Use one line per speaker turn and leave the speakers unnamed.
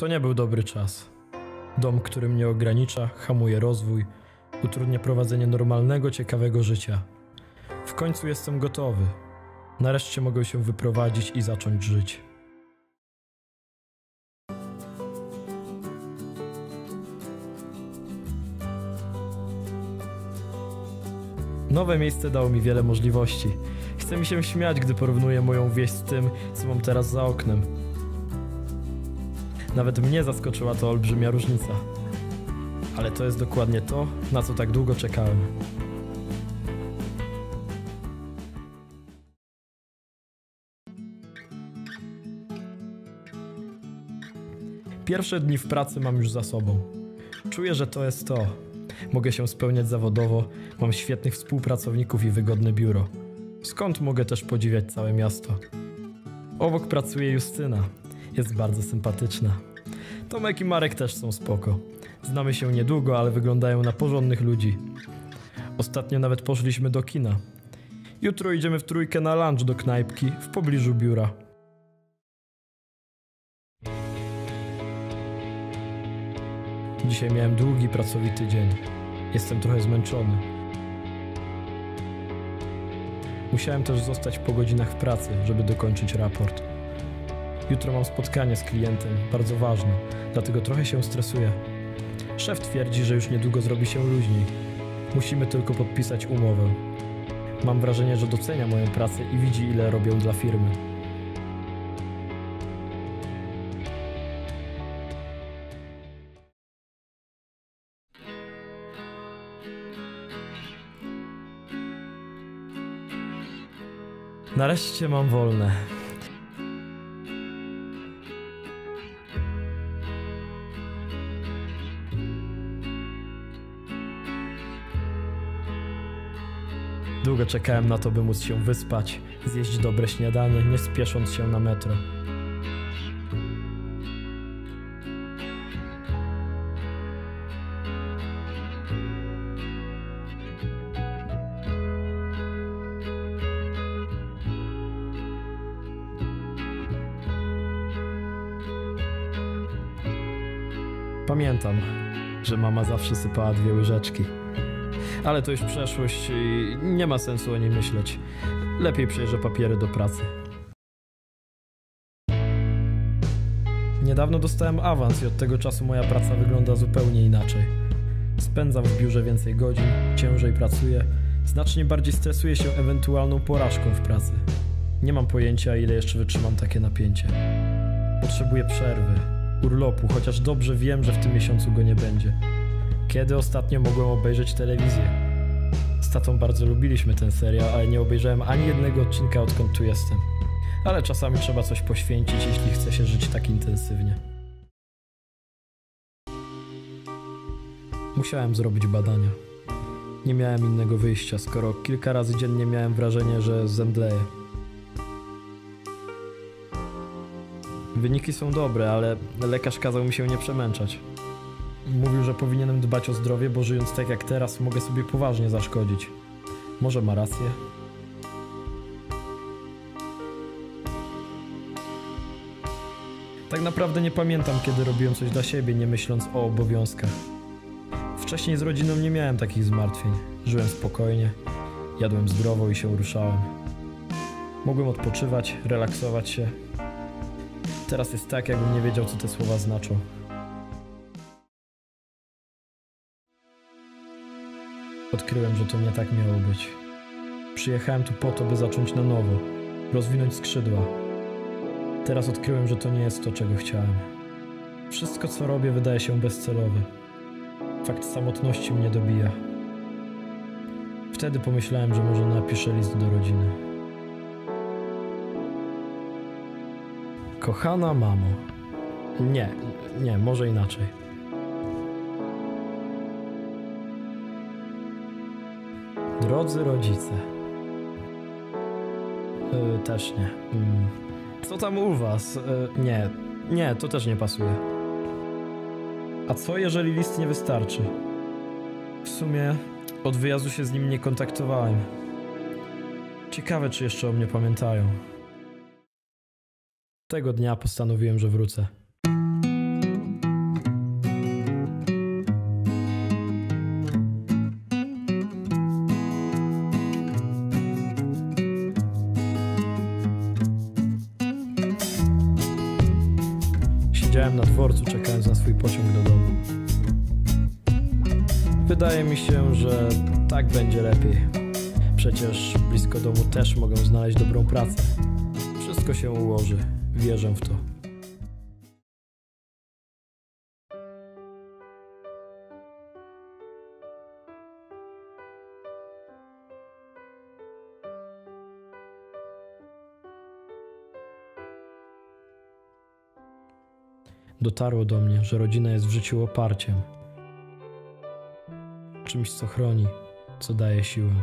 To nie był dobry czas. Dom, który mnie ogranicza, hamuje rozwój, utrudnia prowadzenie normalnego, ciekawego życia. W końcu jestem gotowy. Nareszcie mogę się wyprowadzić i zacząć żyć. Nowe miejsce dało mi wiele możliwości. Chce mi się śmiać, gdy porównuję moją wieś z tym, co mam teraz za oknem. Nawet mnie zaskoczyła to olbrzymia różnica. Ale to jest dokładnie to, na co tak długo czekałem. Pierwsze dni w pracy mam już za sobą. Czuję, że to jest to. Mogę się spełniać zawodowo, mam świetnych współpracowników i wygodne biuro. Skąd mogę też podziwiać całe miasto? Obok pracuje Justyna. Jest bardzo sympatyczna. Tomek i Marek też są spoko. Znamy się niedługo, ale wyglądają na porządnych ludzi. Ostatnio nawet poszliśmy do kina. Jutro idziemy w trójkę na lunch do knajpki w pobliżu biura. Dzisiaj miałem długi, pracowity dzień. Jestem trochę zmęczony. Musiałem też zostać po godzinach w pracy, żeby dokończyć raport. Jutro mam spotkanie z klientem, bardzo ważne, dlatego trochę się stresuję. Szef twierdzi, że już niedługo zrobi się luźniej. Musimy tylko podpisać umowę. Mam wrażenie, że docenia moją pracę i widzi, ile robię dla firmy. Nareszcie mam wolne. Długo czekałem na to, by móc się wyspać, zjeść dobre śniadanie, nie spiesząc się na metro. Pamiętam, że mama zawsze sypała dwie łyżeczki. Ale to już przeszłość i nie ma sensu o niej myśleć. Lepiej przejrzę papiery do pracy. Niedawno dostałem awans i od tego czasu moja praca wygląda zupełnie inaczej. Spędzam w biurze więcej godzin, ciężej pracuję, znacznie bardziej stresuję się ewentualną porażką w pracy. Nie mam pojęcia, ile jeszcze wytrzymam takie napięcie. Potrzebuję przerwy, urlopu, chociaż dobrze wiem, że w tym miesiącu go nie będzie. Kiedy ostatnio mogłem obejrzeć telewizję? Z tatą bardzo lubiliśmy ten serial, ale nie obejrzałem ani jednego odcinka odkąd tu jestem. Ale czasami trzeba coś poświęcić, jeśli chce się żyć tak intensywnie. Musiałem zrobić badania. Nie miałem innego wyjścia, skoro kilka razy dziennie miałem wrażenie, że zemdleję. Wyniki są dobre, ale lekarz kazał mi się nie przemęczać. Mówił, że powinienem dbać o zdrowie, bo żyjąc tak jak teraz mogę sobie poważnie zaszkodzić. Może ma rację? Tak naprawdę nie pamiętam, kiedy robiłem coś dla siebie, nie myśląc o obowiązkach. Wcześniej z rodziną nie miałem takich zmartwień. Żyłem spokojnie, jadłem zdrowo i się ruszałem. Mogłem odpoczywać, relaksować się. Teraz jest tak, jakbym nie wiedział, co te słowa znaczą. Odkryłem, że to nie tak miało być. Przyjechałem tu po to, by zacząć na nowo, rozwinąć skrzydła. Teraz odkryłem, że to nie jest to, czego chciałem. Wszystko, co robię, wydaje się bezcelowe. Fakt samotności mnie dobija. Wtedy pomyślałem, że może napiszę list do rodziny. Kochana mamo. Nie, nie, może inaczej. Drodzy rodzice. Yy, też nie. Mm. Co tam u was? Yy, nie, nie, to też nie pasuje. A co jeżeli list nie wystarczy? W sumie od wyjazdu się z nim nie kontaktowałem. Ciekawe, czy jeszcze o mnie pamiętają. Tego dnia postanowiłem, że wrócę. Siedziałem na dworcu, czekając na swój pociąg do domu. Wydaje mi się, że tak będzie lepiej. Przecież blisko domu też mogę znaleźć dobrą pracę. Wszystko się ułoży, wierzę w to. Dotarło do mnie, że rodzina jest w życiu oparciem. Czymś, co chroni, co daje siłę.